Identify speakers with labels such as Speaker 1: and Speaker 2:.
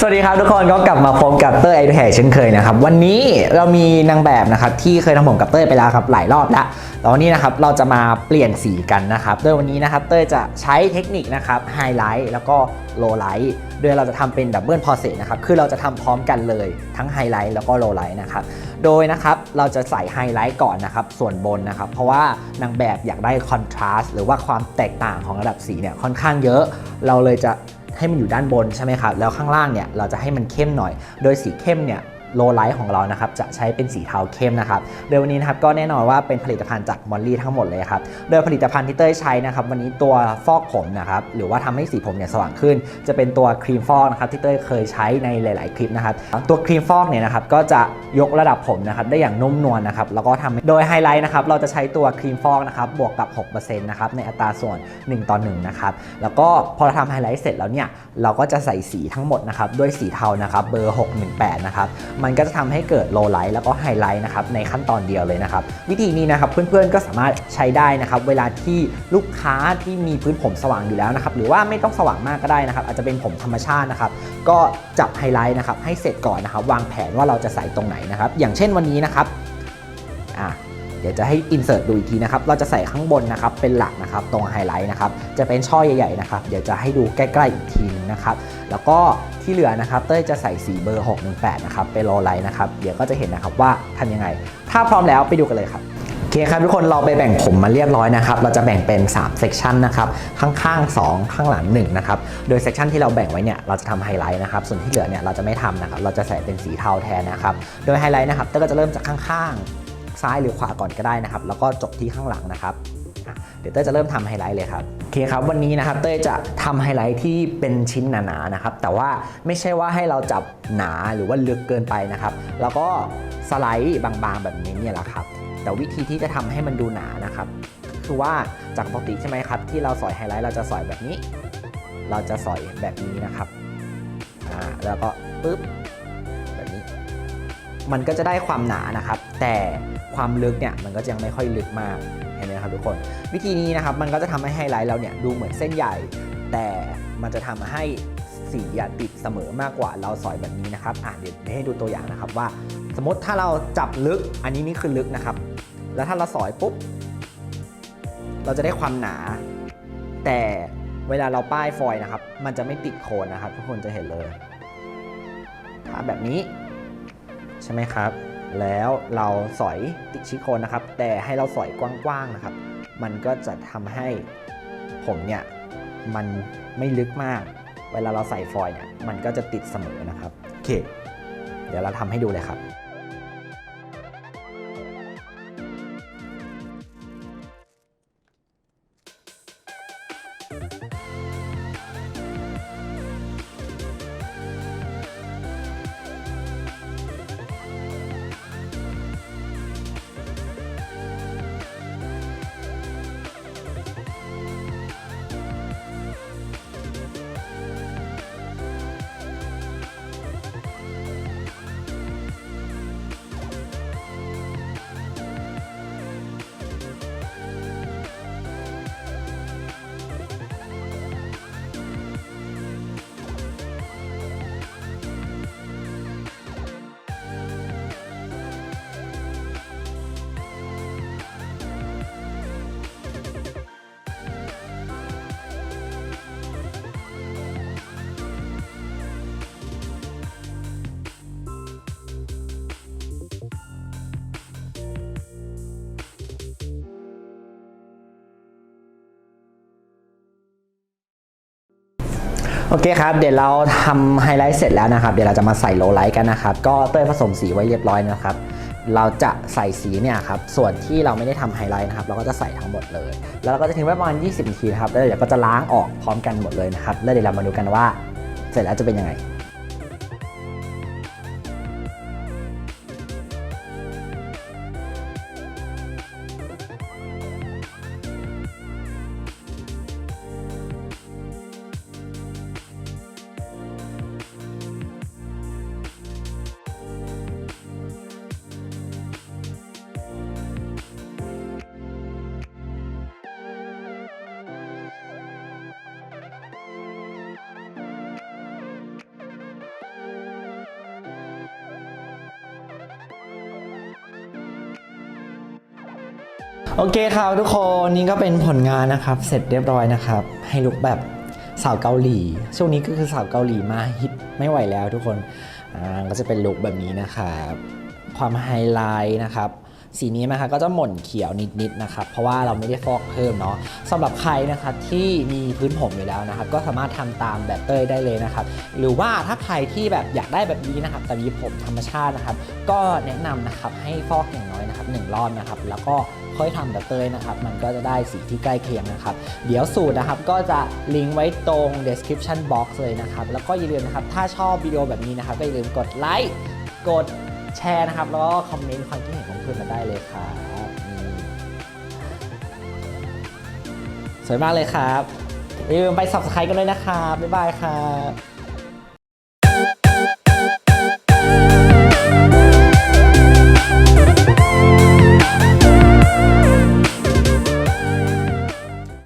Speaker 1: สวัสดีครับทุกคนก็กลับมาพบกับเต้ยไอแทเช่นเคยนะครับ วันนี้เรามีนางแบบนะครับที่เคยทำผมกับเต้ยไปแล้วครับหลายรอบแล้วแล้ววันนี้นะครับเราจะมาเปลี่ยนสีกันนะครับโดยวันนี้นะครับเต้ยจะใช้เทคนิคนะครับไฮไลท์แล้วก็โลไลท์โดยเราจะทำเป็นดับเบิลพอเซนะครับคือเราจะทำพร้อมกันเลยทั้งไฮไลท์แล้วก็โลไลท์นะครับโดยนะครับเราจะใส่ไฮไลท์ก่อนนะครับส่วนบนนะครับเพราะว่านางแบบอยากได้คอนทราสต์หรือว่าความแตกต่างของระดับสีเนี่ยค่อนข้างเยอะ เราเลยจะ ให้มันอยู่ด้านบนใช่ไหมครับแล้วข้างล่างเนี่ยเราจะให้มันเข้มหน่อย โดยสีเข้มเนี่ย โลไลท์ของเรานะครับจะใช้เป็นสีเทาเข้มนะครับโดยวันนี้นะครับก็แน่นอนว่าเป็นผลิตภัณฑ์จากมอลลี่ทั้งหมดเลยครับโดยผลิตภัณฑ์ที่เต้ยใช้นะครับวันนี้ตัวฟอกผมนะครับหรือว่าทำให้สีผมเนี่ยสว่างขึ้น จะเป็นตัวครีมฟอกนะครับที่เต้ยเคยใช้ในหลาย ๆ คลิปนะครับตัวครีมฟอกเนี่ยนะครับก็จะยกระดับผมนะครับได้อย่างนุ่มนวลนะครับแล้วก็ทำโดยไฮไลท์นะครับเราจะใช้ตัวครีมฟอกนะครับบวกกับ 6%นะครับในอัตราส่วน 1 ต่อ1นะครับแล้วก็พอเราทำไฮไลท์เสร็จแล้วเนี่ยเราก็จะใส่สีทั้งหมดนะครับด้วยสีเทานะครับเบอร์ 618นะครับมันก็จะทำให้เกิดโลไลท์แล้วก็ไฮไลท์นะครับในขั้นตอนเดียวเลยนะครับ วิธีนี้นะครับเพื่อนๆก็สามารถใช้ได้นะครับ เวลาที่ลูกค้าที่มีพื้นผมสว่างอยู่แล้วนะครับ หรือว่าไม่ต้องสว่างมากก็ได้นะครับ อาจจะเป็นผมธรรมชาตินะครับ ก็จับไฮไลท์นะครับให้เสร็จก่อนนะครับ วางแผนว่าเราจะใส่ตรงไหนนะครับ อย่างเช่นวันนี้นะครับ ดี๋ยวจะให้อินเสิร์ตดูอีกทีนะครับ เราจะใส่ข้างบนนะครับเป็นหลักนะครับตรงไฮไลท์นะครับจะเป็นช่อใหญ่ๆนะครับเดี๋ยวจะให้ดูใกล้ๆอีกทีนึงนะครับแล้วก็ที่เหลือนะครับเต้ยจะใส่สีเบอร์ 618นะครับเป็นโลไลท์นะครับเดี๋ยวก็จะเห็นนะครับว่าทำยังไง ถ้าพร้อมแล้วไปดูกันเลยครับโอเคครับทุกคนเราไปแบ่งผมมาเรียบร้อยนะครับเราจะแบ่งเป็น3เซกชันนะครับข้างๆ 2 ข้างหลัง1นะครับโดยเซกชันที่เราแบ่งไว้เนี่ยเราจะทำไฮไลท์นะครับส่วนที่เหลือเนี่ยเราจะไม่ทำนะครับเราจะใส่เป็นสีเทาแทนนะครับโดยไฮไลท์นะครับเต้ยก็จะเริ่มจากข้างๆ ซ้ายหรือขวาก่อนก็ได้นะครับ แล้วก็จบที่ข้างหลังนะครับเดี๋ยวเต้ยจะเริ่มทำไฮไลท์เลยครับโอเคครับวันนี้นะครับเต้ยจะทำไฮไลท์ที่เป็นชิ้นหนาๆนะครับ แต่ว่าไม่ใช่ว่าให้เราจับหนาหรือว่าลึกเกินไปนะครับ แล้วก็สไลด์บางๆแบบนี้เนี่ยแหละครับ แต่วิธีที่จะทำให้มันดูหนานะครับ คือว่าจากปกติใช่ไหมครับ ที่เราสอยไฮไลท์เราจะสอยแบบนี้ เราจะสอยแบบนี้นะครับอ่าแล้วก็ปึ๊บ มันก็จะได้ความหนานะครับ แต่ความลึกเนี่ยมันก็จะยังไม่ค่อยลึกมากเห็นไหมครับทุกคน วิธีนี้นะครับมันก็จะทำให้ไฮไลท์เราเนี่ยดูเหมือนเส้นใหญ่ แต่มันจะทำให้สีติดเสมอมากกว่าเราสอยแบบนี้นะครับอะเดี๋ยวให้ดูตัวอย่างนะครับว่า สมมติถ้าเราจับลึกอันนี้นี่คือลึกนะครับ แล้วถ้าเราสอยปุ๊บเราจะได้ความหนา แต่เวลาเราป้ายฟอยล์นะครับ มันจะไม่ติดโคนนะครับทุกคนจะเห็นเลย ถ้าแบบนี้ ใช่ไหมครับ แล้วเราสอยติชิโคนนะครับ แต่ให้เราสอยกว้างๆนะครับ มันก็จะทำให้ผมเนี่ยมันไม่ลึกมาก เวลาเราใส่ฟอยล์เนี่ยมันก็จะติดเสมอนะครับโอเค เดี๋ยวเราทำให้ดูเลยครับ โอเคครับ เดี๋ยวเราทำไฮไลท์เสร็จแล้วนะครับ เดี๋ยวเราจะมาใส่โลไลท์กันนะครับ ก็เต้ยผสมสีไว้เรียบร้อยนะครับ เราจะใส่สีเนี่ยครับ ส่วนที่เราไม่ได้ทำไฮไลท์นะครับ เราก็จะใส่ทั้งหมดเลย แล้วเราก็จะทิ้งไว้ประมาณ 20นาทีนะครับ แล้วเดี๋ยวก็จะล้างออกพร้อมกันหมดเลยนะครับ แล้วเดี๋ยวเรามาดูกันว่า เสร็จแล้วจะเป็นยังไง โอเคครับทุกคนนี่ก็เป็นผลงานนะครับ เสร็จเรียบร้อยนะครับ ให้ลุกแบบสาวเกาหลี ช่วงนี้ก็คือสาวเกาหลีมาฮิตไม่ไหวแล้วทุกคนก็จะเป็นลุกแบบนี้นะครับ ความไฮไลท์นะครับ สีนี้นะคะก็จะหม่นเขียวนิดๆนะครับ เพราะว่าเราไม่ได้ฟอกเพิ่มเนาะสำหรับใครนะครับที่มีพื้นผมอยู่แล้วนะครับ ก็สามารถทำตามแบบเต้ยได้เลยนะครับ หรือว่าถ้าใครที่แบบอยากได้แบบนี้นะครับแต่มีผมธรรมชาตินะครับ ก็แนะนำนะครับให้ฟอกอย่างน้อยนะครับหนึ่งรอบนะครับ แล้วก็ค่อยทำแบบเต้ยนะครับ มันก็จะได้สีที่ใกล้เคียงนะครับ เดี๋ยวสูตรนะครับก็จะลิงก์ไว้ตรง description box เลยนะครับ แล้วก็อย่าลืมนะครับ ถ้าชอบวิดีโอแบบนี้นะครับ ก็อย่าลืมกดไลค์ กด แชร์นะครับ แล้วก็คอมเมนต์ความคิดเห็นของเพื่อนมาได้เลยครับสวยมากเลยครับอย่าลืมไป subscribe กันด้วยนะครับบ๊ายบายครับ